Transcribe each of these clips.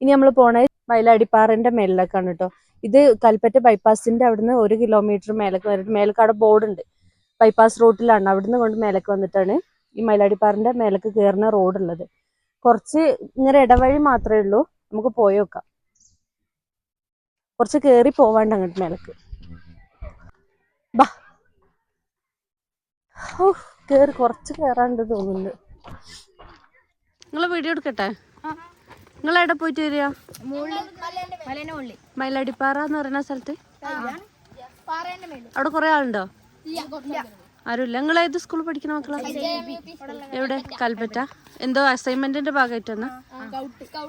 ഇനി നമ്മൾ പോണേ മയിലാടിപ്പാറന്റെ മേലിലേക്കാണ് കേട്ടോ ഇത് കൽപ്പറ്റ ബൈപ്പാസിന്റെ അവിടുന്ന് ഒരു കിലോമീറ്റർ മേലേക്ക് വന്നിട്ട് മേലേക്ക് അവിടെ ബോർഡ് ഉണ്ട് ബൈപ്പാസ് റൂട്ടിലാണ് അവിടുന്ന് കൊണ്ട് മേലേക്ക് വന്നിട്ടാണ് ഈ മയിലാടിപ്പാറിന്റെ മേലേക്ക് കയറുന്ന റോഡ് ഉള്ളത് കുറച്ച് ഇങ്ങനെ ഇടവഴി മാത്രമേ ഉള്ളൂ. നമുക്ക് പോയി നോക്കാം. കുറച്ച് കയറി പോവാണ്ട് അങ്ങോട്ട് മേലേക്ക്. ബാ. ഓ കേറി കുറച്ച് കയറാണ്ട് തോന്നുന്നുണ്ട്. നിങ്ങൾ വീഡിയോ എടുക്കട്ടെ? നിങ്ങൾ എവിടെ പോയിട്ട് വരിക? മയിലടിപ്പാറ എന്ന് പറയുന്ന സ്ഥലത്ത്? അവിടെ കുറെ ആളുണ്ടോ? ആരുമില്ല. നിങ്ങൾ ഏത് സ്കൂളിൽ പഠിക്കുന്ന മക്കളാ? എവിടെ? കൽപ്പറ്റ. എന്തോ അസൈൻമെന്റിന്റെ ഭാഗമായിട്ടാണ്.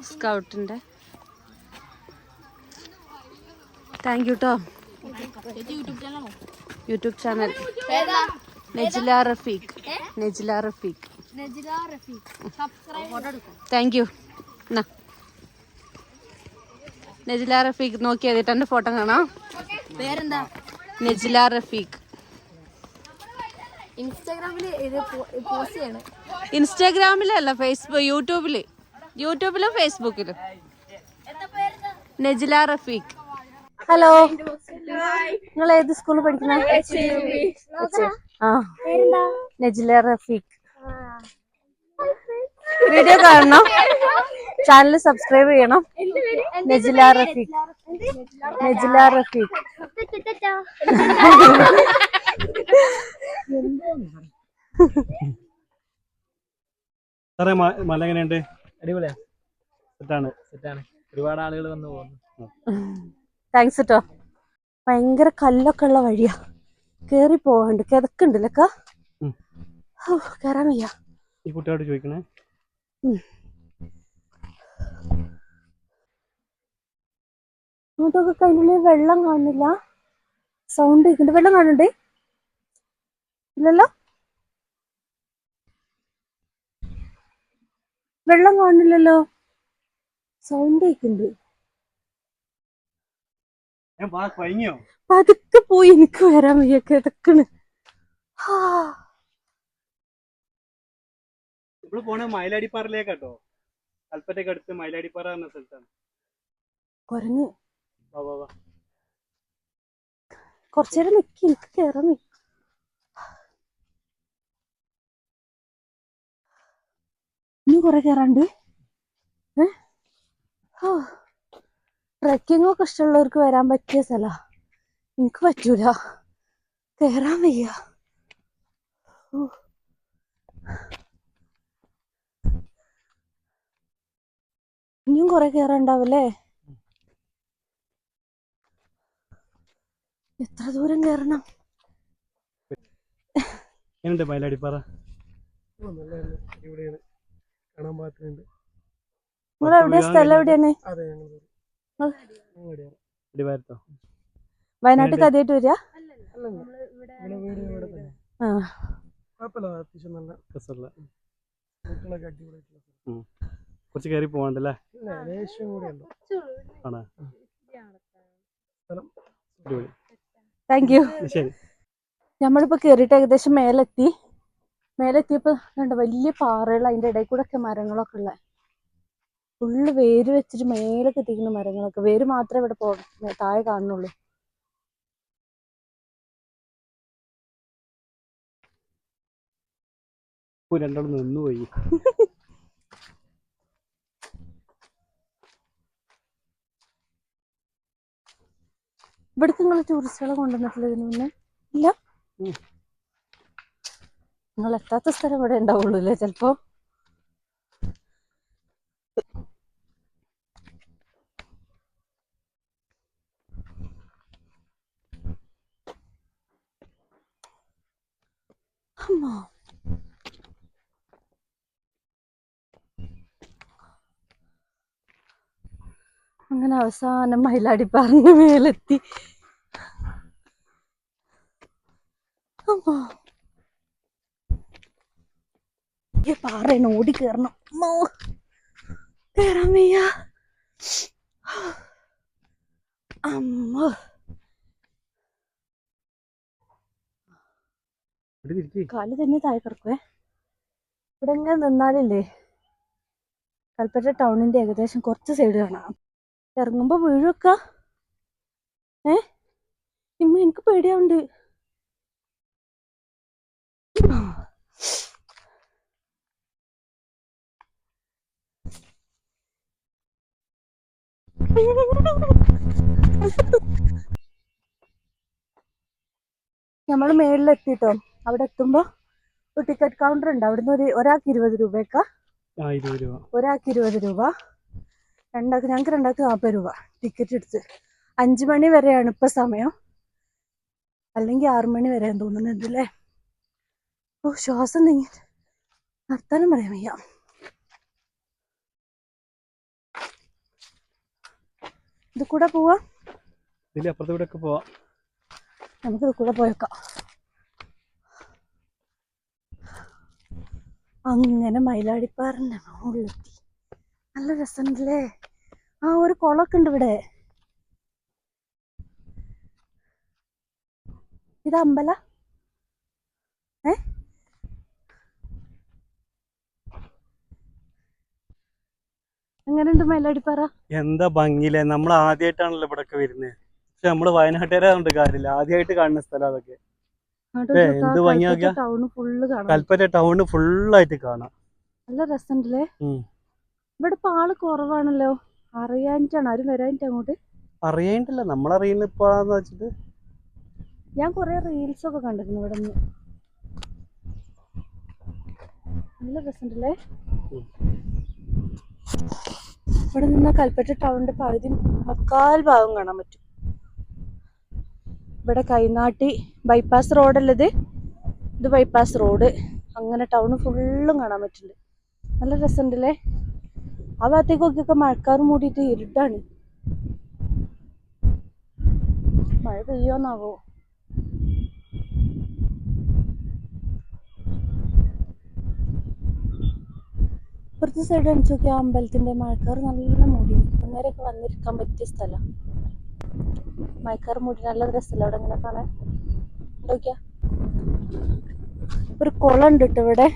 സ്കൗട്ടിന്റെ. താങ്ക് യു കേട്ടോ YouTube channel. Nejila Rafeeq. Nejila Rafeeq. Thank you Nejila Rafeeq നോക്കി എഴുതിട്ട് എന്റെ ഫോട്ടോ കാണാം. പേരെന്താ? നെജില റഫീഖ്. ഇൻസ്റ്റാഗ്രാമിൽ ഇത് പോസ്റ്റ് ചെയ്യാണ്. ഇൻസ്റ്റാഗ്രാമിലല്ല ഫേസ്ബുക്ക് യൂട്യൂബിൽ. യൂട്യൂബിലും ഫേസ്ബുക്കിലും നെജില റഫീഖ്. ഹലോ. നിങ്ങൾ ഏത് സ്കൂളിൽ പഠിക്കുന്ന? ആ. നെജില റഫീഖ്. വീഡിയോ കാണണം. ചാനൽ സബ്സ്ക്രൈബ് ചെയ്യണം. നെജില റഫീഖ്. നെജില റഫീഖ്. സാറേ മല എങ്ങനെയുണ്ട്? അടിപൊളിയാ. സെറ്റാണ്. സെറ്റാണ്. ഒരുപാട് ആളുകൾ വന്നു പോകുന്നു. താങ്ക്സ് കേട്ടോ ഭയങ്കര കല്ലൊക്കെ ഉള്ള വഴിയാ. കേറി പോവാണ്ട്. കിതക്കുണ്ടല്ലക്ക ഉം. കേറാൻ വയ്യ. ഈ കുട്ടിയോട് ചോദിക്കണേ? അങ്ങോട്ടൊക്കെ കഴിഞ്ഞ വെള്ളം കാണുന്നില്ല. സൗണ്ട് കേൾക്കുന്നുണ്ട് വെള്ളം കാണണ്ടേ ഇല്ലല്ലോ? വെള്ളം കാണുന്നില്ലല്ലോ. സൗണ്ട് കേൾക്കുന്നുണ്ട് പതുക്കെ പോയി എനിക്ക് വരാൻ വയ്യ. കിടക്കണ്. മയിലാടിപ്പാറിലേക്കാട്ടോ പോണ കൽപ്പറ്റയ്ക്ക് അടുത്ത് മയിലാടിപ്പാറ എന്ന സ്ഥലത്താണ്. കുരങ്ങ് വാ വാ വാ കുറച്ചേരം നിൽക്കി എനിക്ക് കയറാൻ ഇനി കുറെ കയറാണ്ട് ഏ? ട്രക്കിംഗ് ഒക്കെ ഇഷ്ടമുള്ളവർക്ക് വരാൻ പറ്റിയ സ്ഥല. എനിക്ക് പറ്റൂല. കയറാൻ വയ്യ. ഇനിയും കുറെ കേറാണ്ടാവല്ലേ? എത്ര ദൂരം കയറണം എന്നിട്ട് മയിലാടിപ്പാറ സ്ഥലം എവിടെയാണ്? വയനാട്ടിൽ ആദ്യമായിട്ട് വരിക. കുറച്ച് കയറി പോവാണ്ടല്ലേ? ആണോ? സ്ഥലം. അടിപൊളി. താങ്ക് യു നമ്മളിപ്പോ കേറിട്ട് ഏകദേശം മേലെത്തി. മേലെത്തിയപ്പോ കണ്ട വലിയ പാറകൾ അതിന്റെ ഇടയിൽ കൂടെ ഒക്കെ മരങ്ങളൊക്കെ ഉള്ള. ഫുള്ള് വേര് വെച്ചിട്ട് മേലൊക്കെ എത്തിക്കുന്ന മരങ്ങളൊക്കെ. വേര് മാത്രമേ ഇവിടെ പോ താഴെ കാണുന്നുള്ളൂ. രണ്ടാളും നിന്നുപോയി. ഇവിടേക്ക് നിങ്ങൾ ടൂറിസ്റ്റുകളെ കൊണ്ടുവന്നിട്ടില്ല ഇതിന് മുന്നേ ഇല്ല. നിങ്ങൾ എത്താത്ത സ്ഥലം ഇവിടെ ഉണ്ടാവുള്ളൂ അല്ലേ ചിലപ്പോ അമ്മോ. അങ്ങനെ അവസാനം മയിലാടിപ്പാറിന്റെ മേലെത്തി. അമ്മോ. ഈ പാറയാണ് ഓടി കയറണം അമ്മോ. കേറാൻ വയ്യ. അമ്മോ. കാൽ തന്നെ താഴെ കിടക്കുവേ. ഇവിടെ നിന്നാലില്ലേ? കൽപ്പറ്റ ടൗണിന്റെ ഏകദേശം കുറച്ച് സൈഡ് കാണാം. ഇറങ്ങുമ്പോ വീഴൊക്ക ഏ? ഇമ്മ എനിക്ക് പേടിയാവുണ്ട്. നമ്മൾ മേളിലെത്തിട്ടോ? അവിടെ എത്തുമ്പോ ഒരു ടിക്കറ്റ് കൗണ്ടർ ഉണ്ട് അവിടുന്ന് ഒരു ഒരാൾക്ക് ഇരുപത് രൂപയൊക്കെ. ആ ഇരുപത് രൂപ. ഒരാൾക്ക് ഇരുപത് രൂപ. രണ്ടാൾക്ക് ഞങ്ങൾക്ക് രണ്ടാൾക്ക് നാൽപ്പത് രൂപ. ടിക്കറ്റ് എടുത്ത്. അഞ്ച് മണി വരെയാണ് ഇപ്പൊ സമയം. അല്ലെങ്കിൽ ആറു മണി വരെ തോന്നുന്നുണ്ട് അല്ലേ ഓ ശ്വാസം നീങ്ങി. നിർത്താനും പറയാൻ വയ്യ. ഇത് കൂടെ പോവാ? ഇതിൽ അപ്പുറത്തെ കൂടെ ഒക്കെ പോവാം. നമുക്ക് ഇത് കൂടെ പോയേക്കാം. അങ്ങനെ മയിലാടിപ്പാറിന്റെ മുകളിലെത്തി. നല്ല രസമുണ്ടല്ലേ ആ ഒരു കുളമൊക്കെ ഉണ്ട് ഇവിടെ. ഇത് അമ്പല? ഏ? എങ്ങനെയുണ്ട് മേലടിപ്പാറ? എന്താ ഭംഗിയില്ലേ? നമ്മൾ ആദ്യമായിട്ടാണല്ലോ ഇവിടെ ഒക്കെ വരുന്നത് പക്ഷെ നമ്മൾ വയനാട്ടുകാരാണ്ട് കാര്യമില്ല. ആദ്യമായിട്ട് കാണുന്ന സ്ഥലം അതൊക്കെ. എന്ത് ഭംഗിയാ നോക്കിയാ? ടൗണ് ഫുള്ള് കാണാം. കൽപ്പറ്റ ടൗണ് ഫുള്ളായിട്ട് കാണാം. നല്ല രസമുണ്ടല്ലേ. ഇവിടെ ഇപ്പൊ ആൾ കുറവാണല്ലോ. അറിയാനിട്ടാണ് ആരും വരാനിട്ട് അങ്ങോട്ട്? അറിയാനിട്ടില്ല നമ്മളറിയുന്ന ഇപ്പോഴാന്ന് വെച്ചിട്ട്. ഞാൻ കുറെ റീൽസ് ഒക്കെ കണ്ടിരുന്നു ഇവിടെ നിന്ന് നല്ല രസമുണ്ടല്ലേ. ഇവിടെ നിന്ന് കൽപ്പറ്റ ടൗണിന്റെ പകുതി മുക്കാൽ ഭാഗം കാണാൻ പറ്റും. ഇവിടെ കൈനാട്ടി ബൈപ്പാസ് റോഡല്ലത് ഇത്? ബൈപ്പാസ് റോഡ് അങ്ങനെ ടൗൺ ഫുള്ളും കാണാൻ പറ്റുന്നുണ്ട്. നല്ല രസമുണ്ടല്ലേ? ആ ഭാഗത്തേക്കൊക്കെ മഴക്കാർ മൂടിയിട്ട് ഇരുട്ടാണ്. മഴ പെയ്യോന്നാവോ? ഇപ്പുറത്തെ സൈഡ് അടിച്ചു നോക്കിയാൽ അമ്പലത്തിന്റെ മഴക്കാർ നല്ല മൂടി. അന്നേരമൊക്കെ വന്നിരിക്കാൻ പറ്റിയ സ്ഥലം. മഴക്കാർ മൂടി നല്ല രസമല്ല അവിടെ ഇങ്ങനെ കാണാൻ? ഒരു കുളം ഉണ്ട് ഇവിടെ.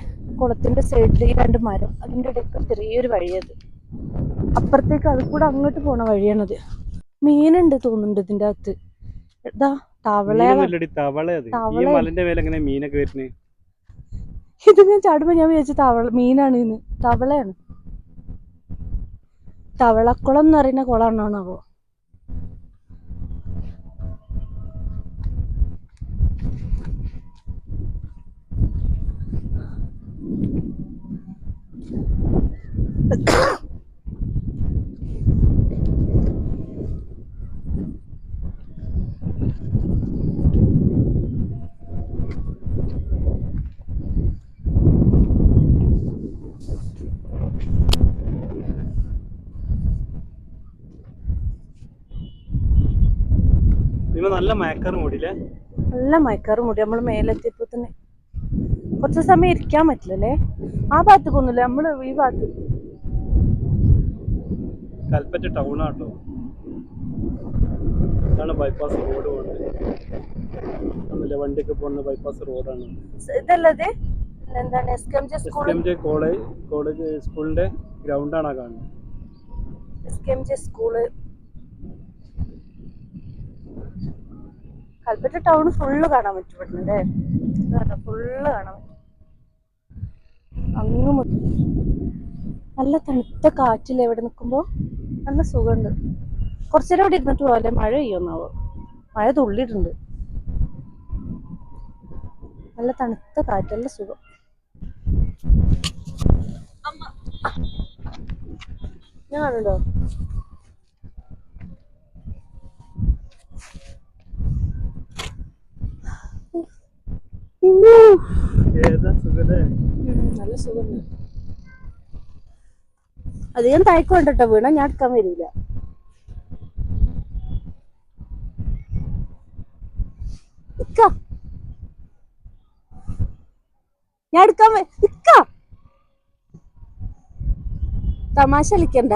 കുളത്തിന്റെ സൈഡിൽ രണ്ട് മരം. അതിന്റെ ഇടയ്ക്ക് ചെറിയൊരു വഴിയത് അപ്പുറത്തേക്ക് അത് കൂടെ അങ്ങോട്ട് പോണ വഴിയാണത് മീനുണ്ട് തോന്നുന്നുണ്ട് ഇതിന്റെ അകത്ത്. ഇതാ തവള തവള. മീനൊക്കെ വരുന്നത് ഇത് ഞാൻ ചാടുമ്പോ ഞാൻ വിചാരിച്ചു തവള മീനാണ് ഇന്ന്. തവളയാണ്. തവളക്കുളം എന്ന് പറയുന്ന കുളമാണോ ഇവ നല്ല മയക്കാറ് മൂടിയില്ലേ? നല്ല മയക്കാറ് മുടി. നമ്മൾ മേലെത്തിയപ്പോ തന്നെ കുറച്ച് സമയം ഇരിക്കാൻ പറ്റില്ലല്ലേ? ആ ഭാഗത്തേക്കൊന്നുമില്ല. നമ്മൾ ഈ ഭാഗത്ത്. കൽപ്പറ്റ ടൗൺ ആട്ടോ. ഇതാണ് ബൈപ്പാസ് റോഡ് പോകുന്നത് അതല്ലേ വണ്ടിയൊക്കെ പോകുന്ന ബൈപ്പാസ് റോഡാണ് ഇതല്ലത് എന്താണ്? S K M J school college college സ്കൂളിന്റെ ഗ്രൗണ്ടാണ് കാണുന്നത്. S K M J school Kalpetta town full കാണാൻ പറ്റും ഇവിടുന്ന് അല്ലേ? ഫുള്ള് കാണാൻ അങ്ങ് നല്ല തണുത്ത കാറ്റിൽ ഇവിടെ നിൽക്കുമ്പോൾ നല്ല സുഖമുണ്ട്. കുറച്ചു നേരം ഇവിടെ ഇരുന്നിട്ട് പോലെ മഴ പെയ്യുന്നാവോ മഴ തുള്ളിയിട്ടുണ്ട്. നല്ല തണുത്ത കാറ്റ് നല്ല സുഖം. ഞാൻ കാണുന്നുണ്ടോ? നല്ല സുഖം. അധികം തയക്കം ഉണ്ട് വീണ ഞാൻ എടുക്കാൻ വരില്ല ഞാൻ എടുക്കാൻ തമാശ കളിക്കണ്ട.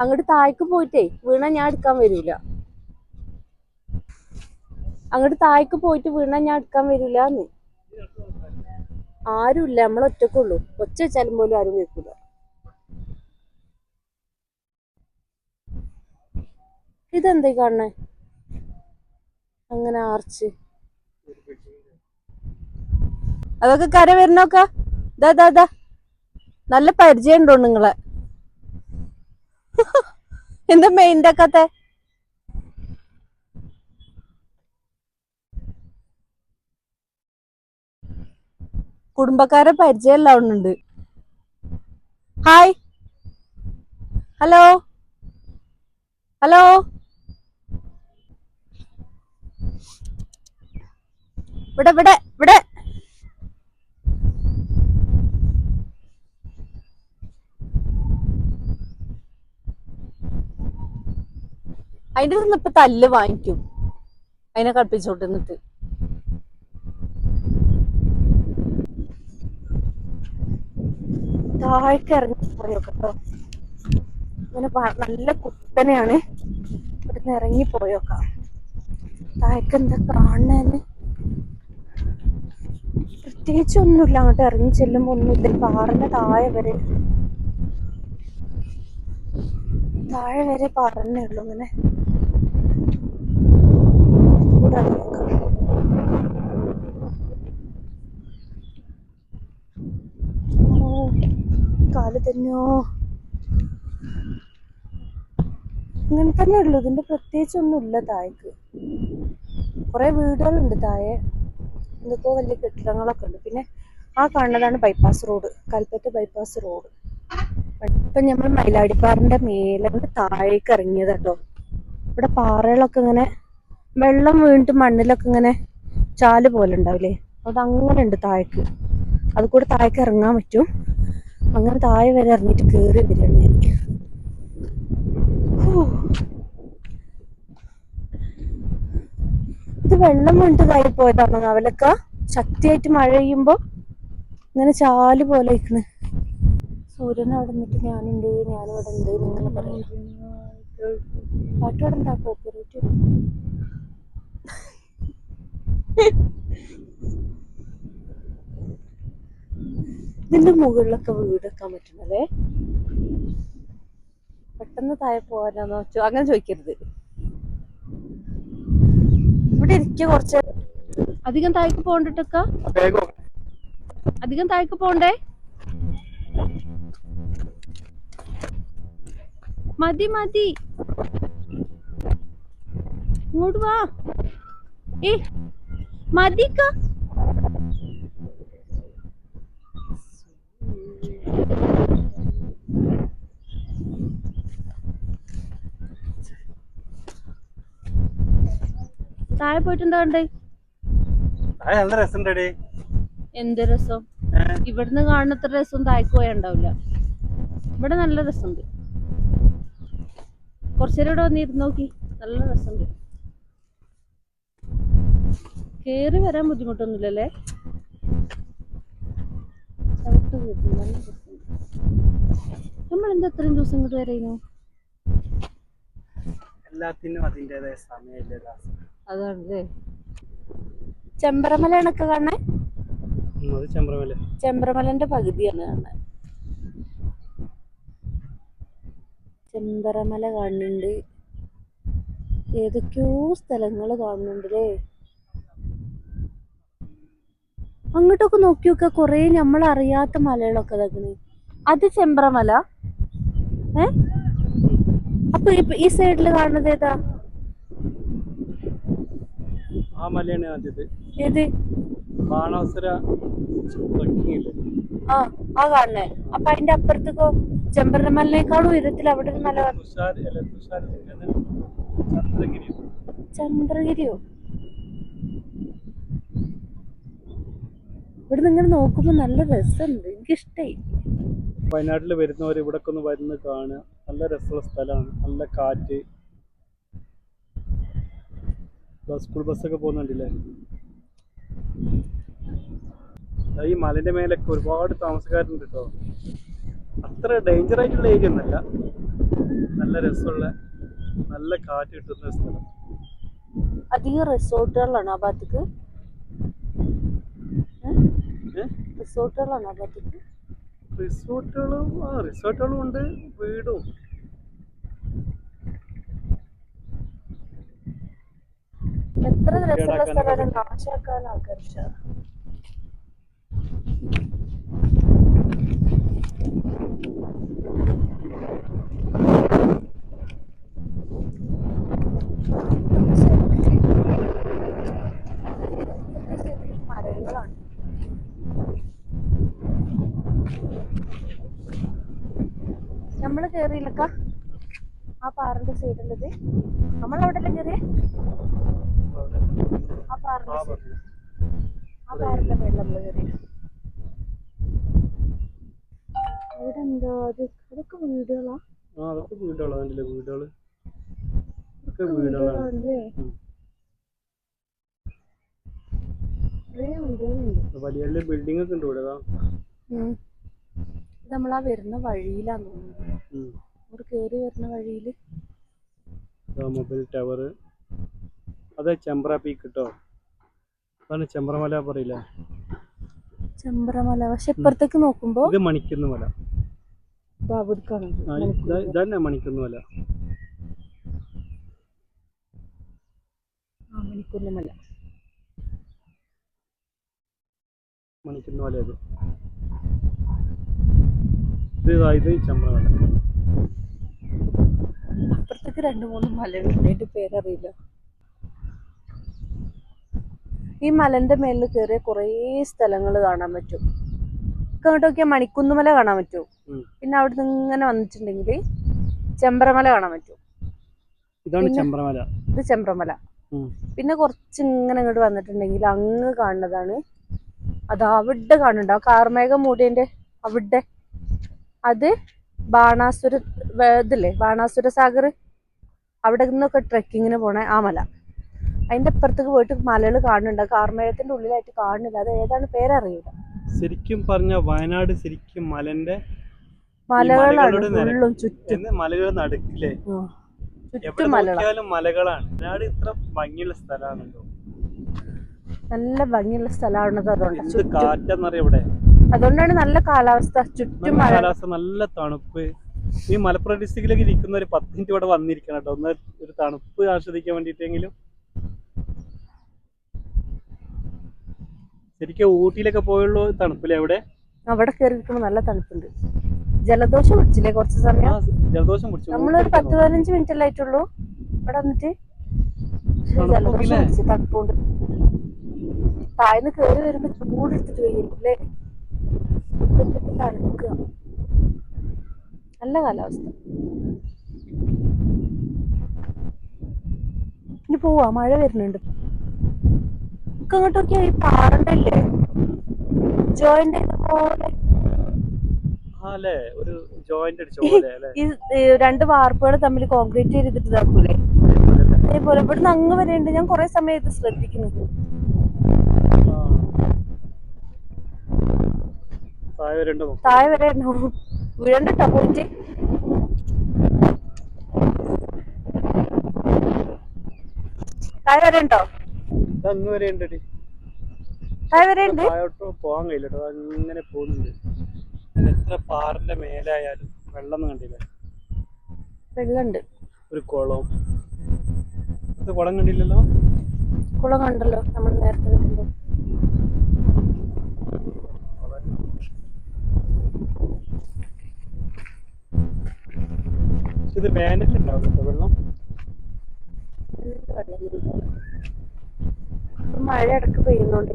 അങ്ങോട്ട് താഴേക്ക് പോയിട്ടേ വീണ ഞാൻ എടുക്കാൻ വരില്ല അങ്ങോട്ട് താഴേക്ക് പോയിട്ട് വീണ ഞാൻ എടുക്കാൻ വരില്ല എന്ന് ആരുമില്ല നമ്മൾ ഒറ്റക്കുള്ളൂ. ഒച്ച വെച്ചാലും പോലും ആരും കേൾക്കില്ല ഇതെന്തേ കാണണേ? അങ്ങനെ ആർച്ച്. അതൊക്കെ കര വരണോക്ക. ദാ ദാ ദാ. നല്ല പരിചയം ഉണ്ടോ നിങ്ങളെ? എന്താ മെയിന്റെ ഒക്കെ കുടുംബക്കാരെ പരിചയം ഉണ്ട് ഹായ്. ഹലോ. ഹലോ. ഇവിടെ ഇവിടെ ഇവിടെ. അതിന്റെ നിന്ന് ഇപ്പൊ തല്ല് വാങ്ങിക്കും. അതിനെ കളിപ്പിച്ചോട്ട് നിന്നിട്ട് താഴേക്ക് ഇറങ്ങി കേട്ടോ ഇങ്ങനെ നല്ല കുത്തനെയാണ്. ഇവിടുന്ന് ഇറങ്ങി പോയോക്കാം താഴേക്ക് എന്താ കാണുന്നതെന്ന് പ്രത്യേകിച്ച് ഒന്നുമില്ല. അങ്ങോട്ട് ഇറങ്ങി ചെല്ലുമ്പോ ഒന്നുമില്ല പാറിന്റെ താഴെ വരെ. താഴെ വരെ പറഞ്ഞേ ഉള്ളൂ ഇങ്ങനെ. തന്നെയോ ഇങ്ങനെ തന്നെ ഉള്ളു ഇതിന്റെ പ്രത്യേകിച്ച് ഒന്നുമില്ല താഴേക്ക് കുറെ വീടുകളുണ്ട് താഴെ എന്തൊക്കെയോ വലിയ കെട്ടിടങ്ങളൊക്കെ ഉണ്ട്. പിന്നെ ആ കാണുന്നതാണ് bypass road Kalpetta bypass road ഇപ്പൊ നമ്മൾ മയിലാടിപ്പാറിന്റെ മേലെ താഴേക്ക് ഇറങ്ങിയത് കേട്ടോ ഇവിടെ പാറകളൊക്കെ ഇങ്ങനെ വെള്ളം വീണിട്ട് മണ്ണിലൊക്കെ ഇങ്ങനെ ചാൽ പോലെ ഉണ്ടാവില്ലേ? അത് അങ്ങനെ ഉണ്ട് താഴേക്ക്. അത് കൂടെ താഴേക്ക് ഇറങ്ങാൻ പറ്റും. അങ്ങനെ താഴെ വരെ ഇറങ്ങിയിട്ട് കയറി വരികയാണ് ഞാൻ. ഇത് വെള്ളം വീണിട്ട് താഴെ പോയതാണോ അവലൊക്കെ? ശക്തിയായിട്ട് മഴ പെയ്യുമ്പോ ഇങ്ങനെ ചാൽ പോലെ ഇരിക്കണ് സൂര്യൻ അവിടെ നിന്നിട്ട് ഞാനുണ്ട് ഞാനിവിടെ ഉണ്ട് നിങ്ങൾ പറയാം പാട്ടോടെ ഇതിന്റെ മുകളിലൊക്കെ വീട് വെക്കാൻ പറ്റുന്നതേ? പെട്ടെന്ന് താഴെ പോകാനാന്ന് വെച്ചോ അങ്ങനെ ചോദിക്കരുത്. ഇവിടെ ഇരിക്കുക കുറച്ച്. അധികം താഴേക്ക് പോകണ്ടിട്ടൊക്കെ അധികം താഴേക്ക് പോണ്ടേ മതി മതി. ഇങ്ങോട്ട് വാ. ഏ മതിക്ക താഴെ പോയിട്ടുണ്ട് കണ്ടേ നല്ല രസമുണ്ടേ എന്ത് രസം? ഇവിടുന്ന് കാണുന്നത്ര രസം താഴേക്ക് പോയാൽ ഉണ്ടാവില്ല. ഇവിടെ നല്ല രസമുണ്ട് കുറച്ചേരം ഇവിടെ വന്നിരുന്ന് നോക്കി. നല്ല രസമുണ്ട് കേറി വരാൻ ബുദ്ധിമുട്ടൊന്നുമില്ലല്ലേ? ചവിട്ട് നല്ല രസമുണ്ട് എന്താ ഇത്രയും ദിവസം ഇങ്ങോട്ട് വരയുന്നു എല്ലാത്തിനും അതിന്റെതായ സമയമില്ലേ അതാണല്ലേ. ചെമ്പറമലയാണൊക്കെ കാണാൻ അത് ചെമ്പ്രമല്ലേ ചെമ്പ്രമലന്റെ പകുതിയാണ് കാണാൻ ചെമ്പറമല കാണുന്നുണ്ട്. ഏതൊക്കെയോ സ്ഥലങ്ങൾ കാണുന്നുണ്ടല്ലേ. അങ്ങോട്ടൊക്കെ നോക്കി നോക്ക കൊറേ നമ്മൾ അറിയാത്ത മലകളൊക്കെ ഇതാക്കണ്. അത് ചെമ്പ്രമല. ഏ? അപ്പൊ ഈ- സൈഡിൽ കാണുന്നത് ഏതാ? ആ മലയാണ് ആദ്യത്തെ ഏത്? ബാണാസുര ആ ആ കാണണേ അപ്പൊ അതിന്റെ അപ്പുറത്തേക്കോ ചെമ്പരമലിനേക്കാളും ഉയരത്തിൽ അവിടെ ഒരു മല ചന്ദ്രഗിരിയോ? ഇവിടെ നിങ്ങൾ നോക്കുമ്പോ നല്ല രസമുണ്ട്. എനിക്കിഷ്ടായി. വയനാട്ടിൽ വരുന്നവർ ഇവിടൊക്കെ ഒന്ന് വരുന്ന കാണുക. നല്ല രസമുള്ള സ്ഥലമാണ്. നല്ല കാറ്റ്. ബസ് സ്കൂൾ ബസ്സൊക്കെ പോകുന്നുണ്ടല്ലേ ഈ മലന്റെ മേലൊക്കെ ഒരുപാട് താമസക്കാരുണ്ട് കേട്ടോ അത്ര ഡേഞ്ചർ ആയിട്ടുള്ള ഏരിയ ഒന്നല്ല നല്ല രസമുള്ള നല്ല കാറ്റ് കിട്ടുന്ന സ്ഥലം. അധികം റിസോർട്ടുകളാണ് ആ ഭാഗത്തേക്ക്? റിസോർട്ടുകളാണ് ആ ഭാഗത്തേക്ക്? റിസോർട്ടുകളും ആ റിസോർട്ടുകളും ഉണ്ട് വീടും. എത്ര രസമുള്ള സ്ഥലമാണ് നാശാക്കാൻ ആൾക്കാർ നമ്മൾ കേറിയില്ലക്ക. ആ പാറിന്റെ സൈഡിലത്. നമ്മൾ അവിടെ ആ പാറിന്റെ ആ പാറിന്റെ മേളിൽ നമ്മൾ കയറി അവിടെ എന്താ അത് അതൊക്കെ വീടുകളാ? ആ അതൊക്കെ വീടുകളാണ് കണ്ടില്ലേ? വീടുകൾ. ഒക്കെ വീടുകളാണ്. വലിയ വലിയ ബിൽഡിംഗ് ഒക്കെ ഉണ്ട് ഇവിടെ ഇതാ. ആ വരുന്ന വഴിയിലാന്ന് തോന്നുന്നു. അവിടെ കേറി വരുന്ന വഴിയിൽ. ഇതാ മൊബൈൽ ടവർ. അതെ ചെമ്പ്ര പീക്ക് കേട്ടോ അതാണ് ചെമ്പ്രമല പറയില്ലേ? ചെമ്പ്രമല. പക്ഷെ ഇപ്പുറത്തേക്ക് നോക്കുമ്പോ ഇത് മണിക്കുന്ന മല. ഇതന്നെ മണിക്കുന്ന മല. മണിക്കുന്ന മല. മണിക്കുന്ന മല ഇത്. ഇത് ചമ്രവല അപ്പുറത്തേക്ക് രണ്ട് മൂന്ന് മലകളുണ്ട് പേരറിയില്ല. ഈ മലന്റെ മേലിൽ കയറിയ കുറേ സ്ഥലങ്ങൾ കാണാൻ പറ്റും. അങ്ങോട്ട് നോക്കിയാൽ മണിക്കുന്നുമല കാണാൻ പറ്റും. പിന്നെ അവിടെ നിന്ന് ഇങ്ങനെ വന്നിട്ടുണ്ടെങ്കിൽ ചെമ്പ്രമല കാണാൻ പറ്റും. ഇതാണ് ചെമ്പ്രമല. ഇത് ചെമ്പ്രമല. പിന്നെ കുറച്ച് ഇങ്ങനെ ഇങ്ങോട്ട് വന്നിട്ടുണ്ടെങ്കിൽ അങ്ങ് കാണുന്നതാണ്. അത് അവിടെ കാണുന്നുണ്ട്. ആ കാർമേഘം മൂടിയതിന്റെ അവിടെ. അത് ബാണാസുര ഇതില്ലേ ബാണാസുര സാഗർ? അവിടെ നിന്നൊക്കെ ട്രെക്കിങ്ങിന് പോണ ആ മല. അതിന്റെ അപ്പുറത്തേക്ക് പോയിട്ട് മലകൾ കാണുന്നുണ്ട്. കാർമേഴത്തിന്റെ കാർമേഘത്തിന്റെ ഉള്ളിലായിട്ട് കാണുന്നില്ല അത് ഏതാണ് പേരറിയില്ല ശരിക്കും പറഞ്ഞ വയനാട് ശരിക്കും മലന്റെ മലകളാണ് ഉള്ളും ചുറ്റും. മലകൾ നടുക്കില്ലേ? ചുറ്റും മലകളാണ് മലകളാണ്. വയനാട് ഇത്ര ഭംഗിയുള്ള സ്ഥലമാണല്ലോ. നല്ല ഭംഗിയുള്ള സ്ഥലമാണ് കാറ്റെന്നറിയ ഇവിടെ. അതുകൊണ്ടാണ് നല്ല കാലാവസ്ഥ ചുറ്റും കാലാവസ്ഥ നല്ല തണുപ്പ്. ഈ മലപ്പുറം ഡിസ്ട്രിക്റ്റിലേക്ക് ഇരിക്കുന്ന ഒരു പത്ത് മിനിറ്റ് ഇവിടെ വന്നിരിക്കണം കേട്ടോ. ഒന്ന് ഒരു തണുപ്പ് ആസ്വദിക്കാൻ വേണ്ടിയിട്ടെങ്കിലും. ശരിക്കും ഊട്ടിയിലൊക്കെ പോയുള്ളൂ തണുപ്പില്ലേ എവിടെ അവിടെ കയറി നല്ല തണുപ്പുണ്ട്. ജലദോഷം പിടിച്ചില്ലേ കുറച്ച് സമയം? ജലദോഷം പിടിച്ചു. നമ്മളൊരു പത്ത് പതിനഞ്ച് മിനിറ്റ് അല്ലേ ആയിട്ടുള്ളൂ? ഇവിടെ വന്നിട്ട് ജലദോഷം പിടിച്ച് തണുപ്പുണ്ട്. താഴ്ന്ന് കയറി വരുമ്പോ ചൂടെടുത്തിട്ട് വയ്യും അല്ലേ എന്നിട്ട് തണുക്കുക നല്ല കാലാവസ്ഥ. ഇനി പോവാ മഴ വരുന്നുണ്ട്. നമുക്ക് അങ്ങോട്ട് നോക്കിയാ ഈ പാറണ്ടല്ലേ? ജോയിന്റ് പോലെ. ഒരു ജോയിന്റ് ഈ രണ്ട് വാർപ്പുകൾ തമ്മിൽ കോൺക്രീറ്റ് ചെയ്തിട്ട് ഇതാക്കൂലേ? അതേപോലെ ഇവിടുന്ന് അങ്ങ് വരെയുണ്ട് ഞാൻ കുറെ സമയം ഇത് ശ്രദ്ധിക്കുന്നു. താഴെ വരെ ഉണ്ടാവും വീഴണ്ടോ പോയിട്ട് താഴെ വരെ ഉണ്ടോ? ഇത് വരെ ഉണ്ടടി. താഴെ വരെ ഉണ്ട്? താഴോട്ട് പോകാൻ കഴിയില്ല കേട്ടോ. അങ്ങനെ പോകുന്നുണ്ട്. എത്ര പാറിന്റെ മേലായാലും വെള്ളം കണ്ടില്ല. വെള്ളമുണ്ട്. ഒരു കുളം. കുളം കണ്ടില്ലല്ലോ? കുളം കണ്ടല്ലോ നമ്മൾ നേരത്തെ വരുമ്പോ ഇത് വേനൽ ഉണ്ടാവും കേട്ടോ വെള്ളം. മഴ ഇടയ്ക്ക് പെയ്യുന്നുണ്ട്.